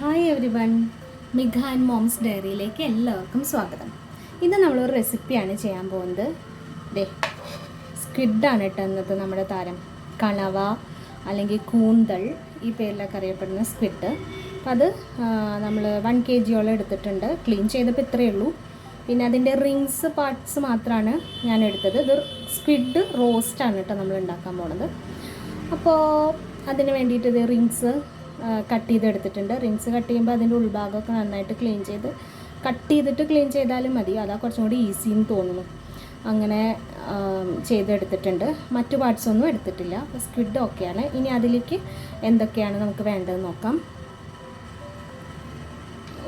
Hi everyone മിഘ moms ഡയറിയിലേക്ക് എല്ലാവർക്കും സ്വാഗതം. ഇന്ന് നമ്മളൊരു റെസിപ്പിയാണ് ചെയ്യാൻ പോകുന്നത്. ദേ സ്ക്വിഡാണ് കേട്ടോ ഇന്നത്തെ നമ്മുടെ താരം. കണവ അല്ലെങ്കിൽ കൂന്തൾ ഈ പേരിലൊക്കെ അറിയപ്പെടുന്ന സ്ക്വിഡ് അപ്പം അത് നമ്മൾ വൺ കെ ജിയോളം എടുത്തിട്ടുണ്ട്. ക്ലീൻ ചെയ്തപ്പോൾ ഇത്രയേ ഉള്ളൂ. പിന്നെ അതിന്റെ റിങ്സ് പാർട്സ് മാത്രമാണ് ഞാൻ എടുത്തത്. ഇത് സ്ക്വിഡ് റോസ്റ്റാണ് കേട്ടോ നമ്മൾ ഉണ്ടാക്കാൻ പോണത് അപ്പോൾ അതിന് വേണ്ടിയിട്ട് ഇത് റിങ്സ് കട്ട് ചെയ്തെടുത്തിട്ടുണ്ട്. റിങ്സ് കട്ട് ചെയ്യുമ്പോൾ അതിന്റെ ഉൾഭാഗമൊക്കെ നന്നായിട്ട് ക്ലീൻ ചെയ്ത് കട്ട് ചെയ്തിട്ട് ക്ലീൻ ചെയ്താലും മതി. അതാ കുറച്ചും കൂടി ഈസി എന്ന് തോന്നുന്നു. അങ്ങനെ ചെയ്തെടുത്തിട്ടുണ്ട്. മറ്റു പാർട്സ് ഒന്നും എടുത്തിട്ടില്ല. അപ്പോൾ സ്ക്വിഡ് ഓക്കെയാണ് ഇനി അതിലേക്ക് എന്തൊക്കെയാണ് നമുക്ക് വേണ്ടതെന്ന് നോക്കാം.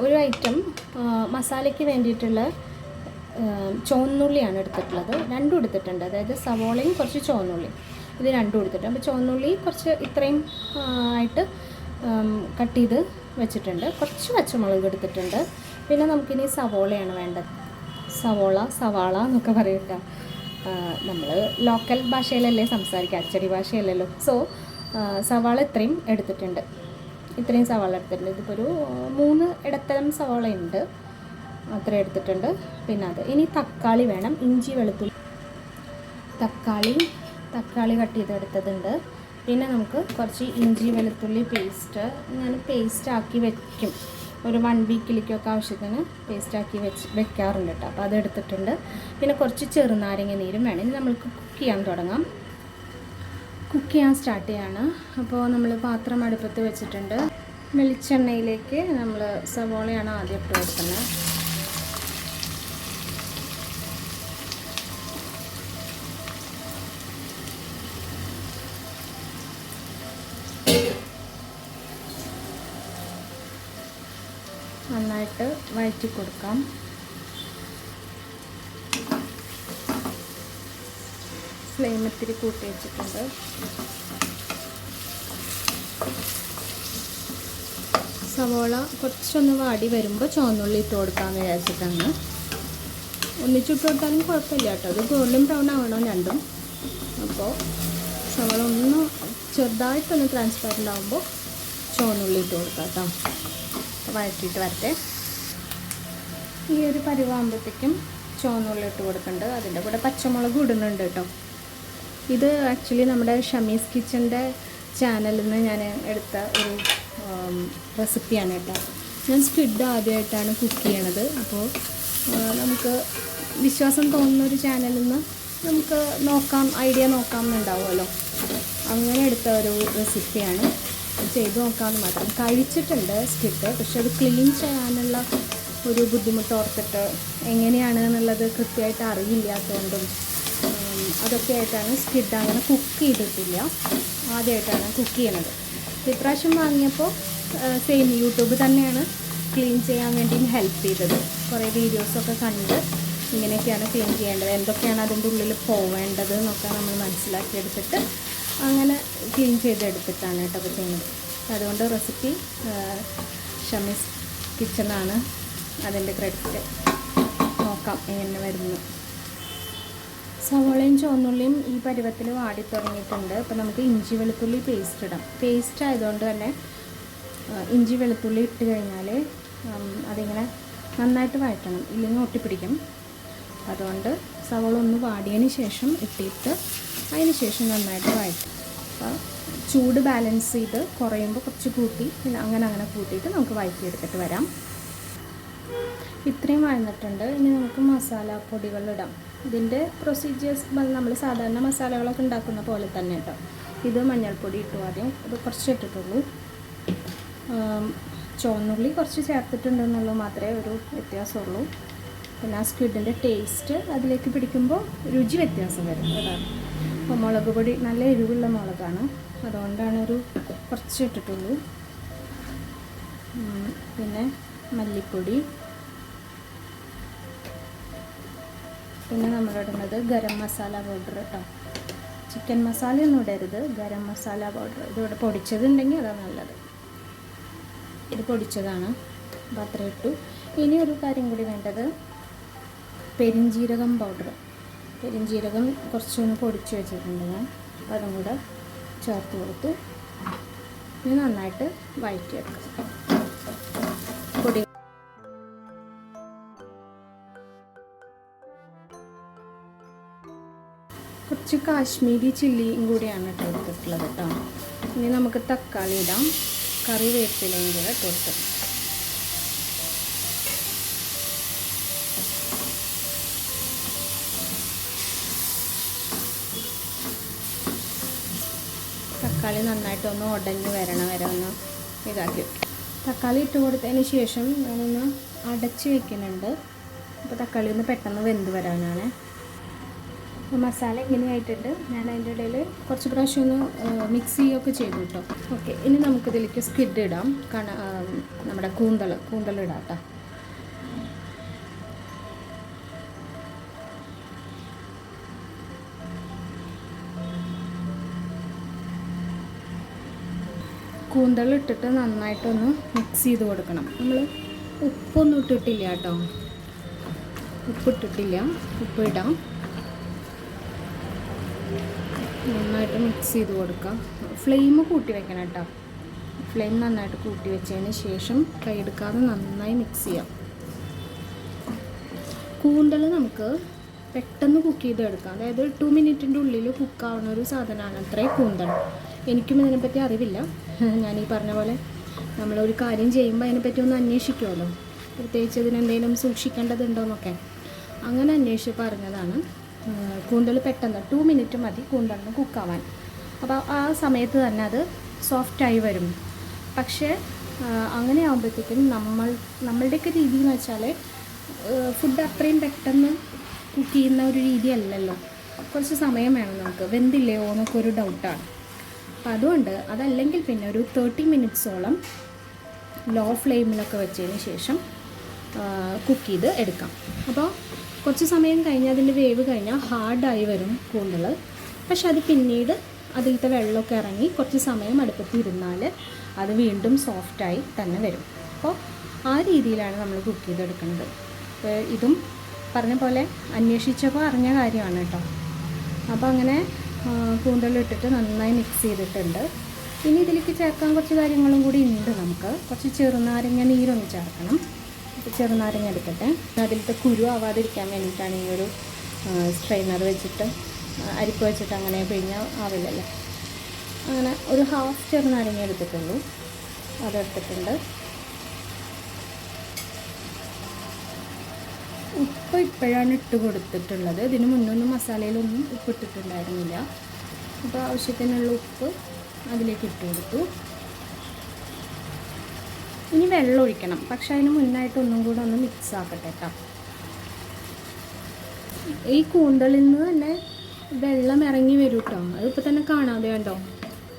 ഒരു ഐറ്റം മസാലയ്ക്ക് വേണ്ടിയിട്ടുള്ള ചുവന്നുള്ളിയാണ് എടുത്തിട്ടുള്ളത്. രണ്ടും എടുത്തിട്ടുണ്ട്. അതായത് സവോളയും കുറച്ച് ചുവന്നുള്ളിയും. ഇത് രണ്ടും എടുത്തിട്ടുണ്ട്. അപ്പോൾ ചുവന്നുള്ളി കുറച്ച് ഇത്രയും ആയിട്ട് കട്ട് ചെയ്ത് വെച്ചിട്ടുണ്ട്. കുറച്ച് പച്ചമുളക് എടുത്തിട്ടുണ്ട്. പിന്നെ നമുക്കിനി സവോളയാണ് വേണ്ടത്. സവോള സവാള എന്നൊക്കെ പറയട്ട നമ്മൾ ലോക്കൽ ഭാഷയിലല്ലേ സംസാരിക്കുക അച്ചടി ഭാഷയല്ലല്ലോ. സോ സവാള ഇത്രയും എടുത്തിട്ടുണ്ട്. ഇത്രയും സവാള എടുത്തിട്ടുണ്ട്. ഇതിപ്പോൾ ഒരു മൂന്ന് ഇടത്തരം സവാള ഉണ്ട്. അത്ര എടുത്തിട്ടുണ്ട്. പിന്നെ അത് ഇനി തക്കാളി വേണം. ഇഞ്ചി വെളുത്തുള്ളി. തക്കാളി തക്കാളി കട്ട് ചെയ്തെടുത്തതുണ്ട്. പിന്നെ നമുക്ക് കുറച്ച് ഇഞ്ചി വെളുത്തുള്ളി പേസ്റ്റ് ഞാൻ പേസ്റ്റ് ആക്കി വെക്കും. ഒരു വൺ വീക്കിലേക്കൊക്കെ ആവശ്യത്തിന് പേസ്റ്റാക്കി വെച്ച് വെക്കാറുണ്ട് കേട്ടോ. അപ്പോൾ അതെടുത്തിട്ടുണ്ട്. പിന്നെ കുറച്ച് ചെറുനാരങ്ങ നീരും വേണം. ഇനി നമ്മൾക്ക് കുക്ക് ചെയ്യാൻ തുടങ്ങാം. കുക്ക് ചെയ്യാൻ സ്റ്റാർട്ട് ചെയ്യാണ്. അപ്പോൾ നമ്മൾ പാത്രം അടുപ്പത്ത് വെച്ചിട്ടുണ്ട്. വെളിച്ചെണ്ണയിലേക്ക് നമ്മൾ സവോളയാണ് ആദ്യം ഇട്ട് കൊടുക്കുന്നത് നന്നായിട്ട് വഴറ്റി കൊടുക്കാം. ഫ്ലെയിം ഇത്തിരി കൂട്ടി വെച്ചിട്ടുണ്ട്. സവോള കുറച്ചൊന്ന് വാടി വരുമ്പോൾ ചുവന്നുള്ളി ഇട്ട് കൊടുക്കാമെന്ന് വിചാരിച്ചിട്ടാണ്. ഒന്നിച്ചിട്ട് കൊടുത്താലും കുഴപ്പമില്ല കേട്ടോ. അത് ഗോൾഡൻ ബ്രൗൺ ആവണം രണ്ടും. അപ്പോൾ സവോള ഒന്ന് ചെറുതായിട്ടൊന്ന് ട്രാൻസ്പെറന്റ് ആകുമ്പോൾ ചുവന്നുള്ളി ഇട്ട് കൊടുക്കാം കേട്ടോ. വഴറ്റിയിട്ട് വരട്ടെ. ഈ ഒരു പരിവാകുമ്പോഴത്തേക്കും ചുവന്നുള്ളി ഇട്ട് കൊടുക്കുന്നുണ്ട് അതിന്റെ കൂടെ പച്ചമുളക് ഇടുന്നുണ്ട് കേട്ടോ. ഇത് ആക്ച്വലി നമ്മുടെ ഷമീസ് കിച്ചന്റെ ചാനലിൽ നിന്ന് ഞാൻ എടുത്ത ഒരു റെസിപ്പിയാണ് കേട്ടോ. ഞാൻ സ്ക്വിഡ് ആദ്യമായിട്ടാണ് കുക്ക് ചെയ്യണത്. അപ്പോൾ നമുക്ക് വിശ്വാസം തോന്നുന്ന ഒരു ചാനലിൽ നിന്ന് നമുക്ക് നോക്കാം ഐഡിയ നോക്കാം എന്നുണ്ടാവുമല്ലോ അങ്ങനെ എടുത്ത ഒരു റെസിപ്പിയാണ് ചെയ്ത് നോക്കാമെന്ന് മാത്രം. കഴിച്ചിട്ടുണ്ട് സ്കിറ്റ് പക്ഷെ അത് ക്ലീൻ ചെയ്യാനുള്ള ഒരു ബുദ്ധിമുട്ട് ഓർത്തിട്ട് എങ്ങനെയാണ് എന്നുള്ളത് കൃത്യമായിട്ട് അറിയില്ലാത്തതുകൊണ്ടും അതൊക്കെ ആയിട്ടാണ് സ്കിഡ് അങ്ങനെ കുക്ക് ചെയ്തിട്ടില്ല. ആദ്യമായിട്ടാണ് കുക്ക് ചെയ്യണത് ഇപ്രാവശ്യം വാങ്ങിയപ്പോൾ സെയിം യൂട്യൂബ് തന്നെയാണ് ക്ലീൻ ചെയ്യാൻ വേണ്ടി ഹെൽപ്പ് ചെയ്തത്. കുറേ വീഡിയോസൊക്കെ കണ്ട് ഇങ്ങനെയൊക്കെയാണ് ക്ലീൻ ചെയ്യേണ്ടത്. എന്തൊക്കെയാണ് അതിന്റെ ഉള്ളിൽ പോവേണ്ടത് എന്നൊക്കെ നമ്മൾ മനസ്സിലാക്കിയെടുത്തിട്ട് അങ്ങനെ ക്ലീൻ ചെയ്തെടുത്തിട്ടാണ് കേട്ടോ അപ്പോൾ ചെയ്യുന്നത്. അതുകൊണ്ട് റെസിപ്പി ഷമീസ് കിച്ചണാണ് അതിന്റെ ക്രെഡിറ്റ് നോക്കാം എങ്ങനെ വരുന്നു. സവോളയും ചുവന്നുള്ളിയും ഈ പരുവത്തിൽ വാടി തുടങ്ങിയിട്ടുണ്ട്. അപ്പോൾ നമുക്ക് ഇഞ്ചി വെളുത്തുള്ളി പേസ്റ്റ് ഇടാം. പേസ്റ്റ് ആയതുകൊണ്ട് തന്നെ ഇഞ്ചി വെളുത്തുള്ളി ഇട്ട് കഴിഞ്ഞാൽ അതിങ്ങനെ നന്നായിട്ട് വഴറ്റണം. ഇല്ലെങ്കിൽ ഒട്ടിപ്പിടിക്കും. അതുകൊണ്ട് സവോള ഒന്ന് വാടിയതിന് ശേഷം ഇട്ടിട്ട് അതിന് ശേഷം നന്നായിട്ട് വഴറ്റും. അപ്പോൾ ചൂട് ബാലൻസ് ചെയ്ത് കുറയുമ്പോൾ കുറച്ച് കൂട്ടി പിന്നെ അങ്ങനെ അങ്ങനെ കൂട്ടിയിട്ട് നമുക്ക് വഴറ്റിയെടുത്തിട്ട് വരാം. ഇത്രയും വഴന്നിട്ടുണ്ട്. ഇനി നമുക്ക് മസാല പൊടികൾ ഇടാം. ഇതിന്റെ പ്രൊസീജിയേഴ്സ് നമ്മൾ സാധാരണ മസാലകളൊക്കെ ഉണ്ടാക്കുന്ന പോലെ തന്നെ കേട്ടോ ഇത് മഞ്ഞൾപ്പൊടി ഇട്ടു ആദ്യം. ഇത് കുറച്ച് ഇട്ടിട്ടുള്ളൂ. ചുവന്നുള്ളി കുറച്ച് ചേർത്തിട്ടുണ്ടെന്നുള്ളത് മാത്രമേ ഒരു വ്യത്യാസമുള്ളൂ. പിന്നെ ആ സ്ക്വിഡിന്റെ ടേസ്റ്റ് അതിലേക്ക് പിടിക്കുമ്പോൾ രുചി വ്യത്യാസം വരും. അതാണ്. അപ്പോൾ മുളക് പൊടി നല്ല എരിവുള്ള മുളകാണ്. അതുകൊണ്ടാണ് ഒരു കുറച്ച് ഇട്ടിട്ടുള്ളൂ. പിന്നെ മല്ലിപ്പൊടി. പിന്നെ നമ്മൾ ഇടുന്നത് ഗരം മസാല പൗഡർ കേട്ടോ ചിക്കൻ മസാല ഒന്നും ഇടരുത്. ഗരം മസാല പൗഡർ. ഇതിവിടെ പൊടിച്ചതുണ്ടെങ്കിൽ അതാണ് നല്ലത്. ഇത് പൊടിച്ചതാണ്. അപ്പോൾ അത്ര ഇട്ടു. ഇനി ഒരു കാര്യം കൂടി വേണ്ടത്. പെരിഞ്ചീരകം പൗഡർ പെരിഞ്ചീരകം കുറച്ചൊന്ന് പൊടിച്ച് വെച്ചിട്ടുണ്ട് ഞാൻ. അതും കൂടെ ചേർത്ത് കൊടുത്ത് ഇനി നന്നായിട്ട് വഴറ്റിയെടുക്കാം പൊടി കുറച്ച് കാശ്മീരി ചില്ലിയും കൂടിയാണ് ഇട്ട് കൊടുത്തിട്ടുള്ളത് കേട്ടോ. ഇനി നമുക്ക് തക്കാളി ഇടാം. കറിവേപ്പിലയും കൂടെ ഇട്ട് തക്കാളി നന്നായിട്ടൊന്ന് ഉടഞ്ഞ് വരണം വരെ ഒന്ന് ഇതാക്കി. തക്കാളി ഇട്ട് കൊടുത്തതിന് ശേഷം ഞാനൊന്ന് അടച്ച് വെക്കുന്നുണ്ട്. അപ്പോൾ തക്കാളി ഒന്ന് പെട്ടെന്ന് വെന്ത് വരാനാണ്. അപ്പോൾ മസാല ഇങ്ങനെയായിട്ടുണ്ട്. ഞാൻ അതിന്റെ ഇടയിൽ കുറച്ച് പ്രാവശ്യം ഒന്ന് മിക്സ് ചെയ്യുകയൊക്കെ ചെയ്തു കേട്ടോ ഓക്കെ ഇനി നമുക്കിതിലേക്ക് സ്കിഡ് ഇടാം. കണ നമ്മുടെ കൂന്തൾ കൂന്തൾ ഇടാം കേട്ടോ കൂന്തൽ ഇട്ടിട്ട് നന്നായിട്ടൊന്ന് മിക്സ് ചെയ്ത് കൊടുക്കണം. നമ്മൾ ഉപ്പൊന്നും ഇട്ടിട്ടില്ല കേട്ടോ. ഉപ്പിട്ടിട്ടില്ല. ഉപ്പ് ഇടാം നന്നായിട്ട് മിക്സ് ചെയ്ത് കൊടുക്കാം. ഫ്ലെയിം കൂട്ടി വെക്കണം കേട്ടോ. ഫ്ലെയിം നന്നായിട്ട് കൂട്ടി വെച്ചതിന് ശേഷം കൈയെടുക്കാതെ നന്നായി മിക്സ് ചെയ്യാം. കൂന്തൽ നമുക്ക് പെട്ടെന്ന് കുക്ക് ചെയ്തെടുക്കാം അതായത് ടു മിനിറ്റിന്റെ ഉള്ളിൽ കുക്കാവുന്ന ഒരു സാധനമാണ് അത്രേ കൂന്തൽ എനിക്കും ഇതിനെപ്പറ്റി അറിവില്ല. ഞാൻ ഈ പറഞ്ഞ പോലെ നമ്മളൊരു കാര്യം ചെയ്യുമ്പോൾ അതിനെപ്പറ്റി ഒന്ന് അന്വേഷിക്കുമല്ലോ പ്രത്യേകിച്ച് ഇതിനെന്തെങ്കിലും സൂക്ഷിക്കേണ്ടതുണ്ടോയെന്നൊക്കെ അങ്ങനെ അന്വേഷിച്ച് പറഞ്ഞതാണ്. കൂന്തൽ പെട്ടെന്ന് ടു മിനിറ്റ് മതി കൂന്തലിന് കുക്കാവാൻ അപ്പോൾ ആ സമയത്ത് തന്നെ അത് സോഫ്റ്റായി വരും. പക്ഷേ അങ്ങനെ ആകുമ്പോഴത്തേക്കും നമ്മൾ നമ്മളുടെയൊക്കെ രീതി എന്ന് വെച്ചാൽ ഫുഡ് അത്രയും പെട്ടെന്ന് കുക്ക് ചെയ്യുന്ന ഒരു രീതിയല്ലല്ലോ കുറച്ച് സമയം വേണം നമുക്ക്. വെന്തില്ലയോ എന്നൊക്കെ ഒരു ഡൗട്ടാണ് അപ്പം അതുകൊണ്ട് അതല്ലെങ്കിൽ പിന്നെ ഒരു തേർട്ടി മിനിറ്റ്സോളം ലോ ഫ്ലെയിമിലൊക്കെ വെച്ചതിന് ശേഷം കുക്ക് ചെയ്ത് എടുക്കാം. അപ്പോൾ കുറച്ച് സമയം കഴിഞ്ഞാൽ അതിന്റെ വേവ് കഴിഞ്ഞാൽ ഹാർഡായി വരും കൂടുതൽ. പക്ഷെ അത് പിന്നീട് അതിലത്തെ വെള്ളമൊക്കെ ഇറങ്ങി കുറച്ച് സമയം അടുപ്പത്ത് ഇരുന്നാൽ അത് വീണ്ടും സോഫ്റ്റായി തന്നെ വരും. അപ്പോൾ ആ രീതിയിലാണ് നമ്മൾ കുക്ക് ചെയ്തെടുക്കുന്നത്. ഇതും പറഞ്ഞ പോലെ അന്വേഷിച്ചപ്പോൾ അറിഞ്ഞ കാര്യമാണ് കേട്ടോ. അപ്പോൾ അങ്ങനെ കൂന്തലിട്ടിട്ട് നന്നായി മിക്സ് ചെയ്തിട്ടുണ്ട്. ഇനി ഇതിലേക്ക് ചേർക്കാൻ കുറച്ച് കാര്യങ്ങളും കൂടി ഉണ്ട് നമുക്ക്. കുറച്ച് ചെറുനാരങ്ങ നീരൊന്ന് ചേർക്കണം. ചെറുനാരങ്ങ എടുക്കട്ടെ അതിലത്തെ കുരു ആവാതിരിക്കാൻ വേണ്ടിയിട്ടാണ് ഈ ഒരു സ്ട്രെയിനർ വെച്ചിട്ട് അരിപ്പ് വെച്ചിട്ട് അങ്ങനെ പിഴിഞ്ഞാൽ ആവില്ലല്ലോ. അങ്ങനെ ഒരു ഹാഫ് ചെറുനാരങ്ങ എടുത്തിട്ടുള്ളൂ. അതെടുത്തിട്ടുണ്ട് ഉപ്പ് ഇപ്പോഴാണ് ഇട്ട് കൊടുത്തിട്ടുള്ളത്. ഇതിന് മുന്നൊന്നും മസാലയിലൊന്നും ഉപ്പ് ഇട്ടിട്ടുണ്ടായിരുന്നില്ല. അപ്പോൾ ആവശ്യത്തിനുള്ള ഉപ്പ് അതിലേക്ക് ഇട്ട് കൊടുത്തു. ഇനി വെള്ളം ഒഴിക്കണം. പക്ഷെ അതിന് മുന്നായിട്ട് ഒന്നും കൂടെ ഒന്ന് മിക്സ് ആക്കട്ടെ കേട്ടോ ഈ കൂന്തളിൽ നിന്ന് തന്നെ വെള്ളം ഇറങ്ങി വരും കേട്ടോ അതിപ്പോൾ തന്നെ കാണാതെ കണ്ടോ?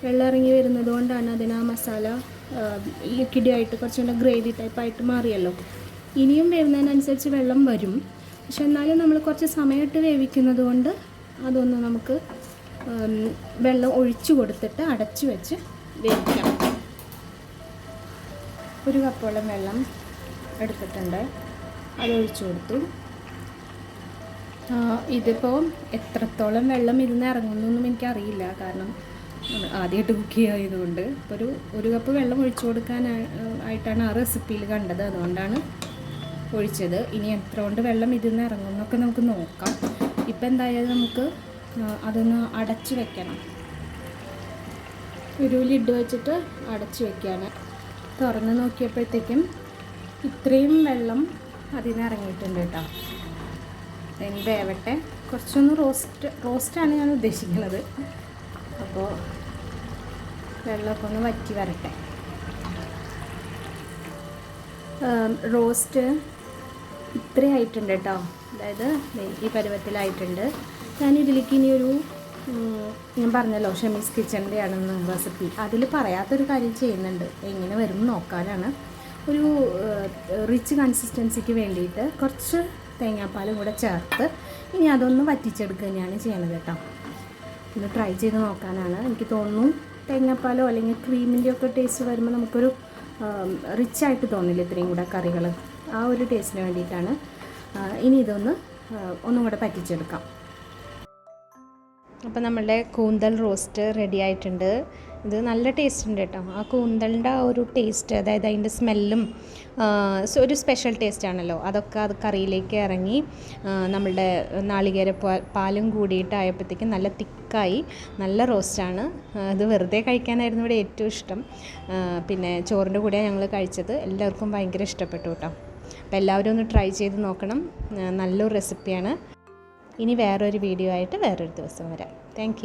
വെള്ളം ഇറങ്ങി വരുന്നത് കൊണ്ടാണ് അതിന് ആ മസാല ലിക്വിഡി ആയിട്ട് കുറച്ചുകൂടെ ഗ്രേവി ടൈപ്പായിട്ട് മാറിയല്ലോ. ഇനിയും വേവുന്നതിനനുസരിച്ച് വെള്ളം വരും. പക്ഷെ എന്നാലും നമ്മൾ കുറച്ച് സമയമിട്ട് വേവിക്കുന്നത് കൊണ്ട് അതൊന്ന് നമുക്ക് വെള്ളം ഒഴിച്ചു കൊടുത്തിട്ട് അടച്ചു വെച്ച് വേവിക്കാം ഒരു കപ്പോളം വെള്ളം എടുത്തിട്ടുണ്ട്. അത് ഒഴിച്ചു കൊടുത്തു. ഇതിപ്പോൾ എത്രത്തോളം വെള്ളം ഇരുന്ന് ഇറങ്ങുന്നൊന്നും എനിക്കറിയില്ല. കാരണം ആദ്യമായിട്ട് കുക്ക് ചെയ്യായതുകൊണ്ട് ഇപ്പോൾ ഒരു ഒരു കപ്പ് വെള്ളം ഒഴിച്ചു കൊടുക്കാൻ ആയിട്ടാണ് ആ റെസിപ്പിയിൽ കണ്ടത്. അതുകൊണ്ടാണ് ഒഴിച്ചത്. ഇനി എത്ര കൊണ്ട് വെള്ളം ഇതിൽ നിന്ന് ഇറങ്ങും എന്നൊക്കെ നമുക്ക് നോക്കാം. ഇപ്പം എന്തായാലും നമുക്ക് അതൊന്ന് അടച്ച് വെക്കണം. ഒരു ലിഡ് വെച്ചിട്ട് അടച്ച് വെക്കുകയാണ്. തുറന്ന് നോക്കിയപ്പോഴത്തേക്കും ഇത്രയും വെള്ളം അതിൽ നിന്ന് ഇറങ്ങിയിട്ടുണ്ട് കേട്ടോ. ഇനി വേവട്ടെ. കുറച്ചൊന്ന് റോസ്റ്റ് റോസ്റ്റാണ് ഞാൻ ഉദ്ദേശിക്കുന്നത്. അപ്പോൾ വെള്ളമൊക്കെ ഒന്ന് വറ്റി വരട്ടെ. റോസ്റ്റ് ഇത്രയായിട്ടുണ്ട് കേട്ടോ. അതായത് ഈ പരുവത്തിലായിട്ടുണ്ട്. ഞാൻ ഇതിലേക്ക് ഇനി ഒരു ഞാൻ പറഞ്ഞല്ലോ ഷമീസ് കിച്ചണിന്റെ ആണെന്ന് റെസിപ്പി. അതിൽ പറയാത്തൊരു കാര്യം ചെയ്യുന്നുണ്ട്. എങ്ങനെ വരും നോക്കാനാണ്. ഒരു റിച്ച് കൺസിസ്റ്റൻസിക്ക് വേണ്ടിയിട്ട് കുറച്ച് തേങ്ങാപ്പാലും കൂടെ ചേർത്ത് ഇനി അതൊന്ന് വറ്റിച്ചെടുക്കുക തന്നെയാണ് ചെയ്യണത് കേട്ടോ. ഒന്ന് ട്രൈ ചെയ്ത് നോക്കാനാണ്. എനിക്ക് തോന്നുന്നു തേങ്ങാപ്പാലോ അല്ലെങ്കിൽ ക്രീമിന്റെയൊക്കെ ടേസ്റ്റ് വരുമ്പോൾ നമുക്കൊരു റിച്ചായിട്ട് തോന്നില്ല ഇത്രയും കൂടെ കറികൾ ആ ഒരു ടേസ്റ്റിന് വേണ്ടിയിട്ടാണ് ഇനി ഇതൊന്ന് ഒന്നും കൂടെ പറ്റിച്ചെടുക്കാം. അപ്പോൾ നമ്മളുടെ കൂന്തൽ റോസ്റ്റ് റെഡി ആയിട്ടുണ്ട്. ഇത് നല്ല ടേസ്റ്റ് ഉണ്ട് കേട്ടോ. ആ കൂന്തലിന്റെ ആ ഒരു ടേസ്റ്റ് അതായത് അതിന്റെ സ്മെല്ലും ഒരു സ്പെഷ്യൽ ടേസ്റ്റ് ആണല്ലോ. അതൊക്കെ അത് കറിയിലേക്ക് ഇറങ്ങി നമ്മളുടെ നാളികേര പാലും കൂടിയിട്ടായപ്പോഴത്തേക്കും നല്ല തിക്കായി നല്ല റോസ്റ്റാണ് അത് വെറുതെ കഴിക്കാനായിരുന്നു ഇവിടെ ഏറ്റവും ഇഷ്ടം. പിന്നെ ചോറിന്റെ കൂടെ ഞങ്ങൾ കഴിച്ചത്. എല്ലാവർക്കും ഭയങ്കര ഇഷ്ടപ്പെട്ടു കേട്ടോ. അപ്പോൾ എല്ലാവരും ഒന്ന് ട്രൈ ചെയ്ത് നോക്കണം. നല്ലൊരു റെസിപ്പിയാണ് ഇനി വേറൊരു വീഡിയോ ആയിട്ട് വേറൊരു ദിവസം വരാം. താങ്ക്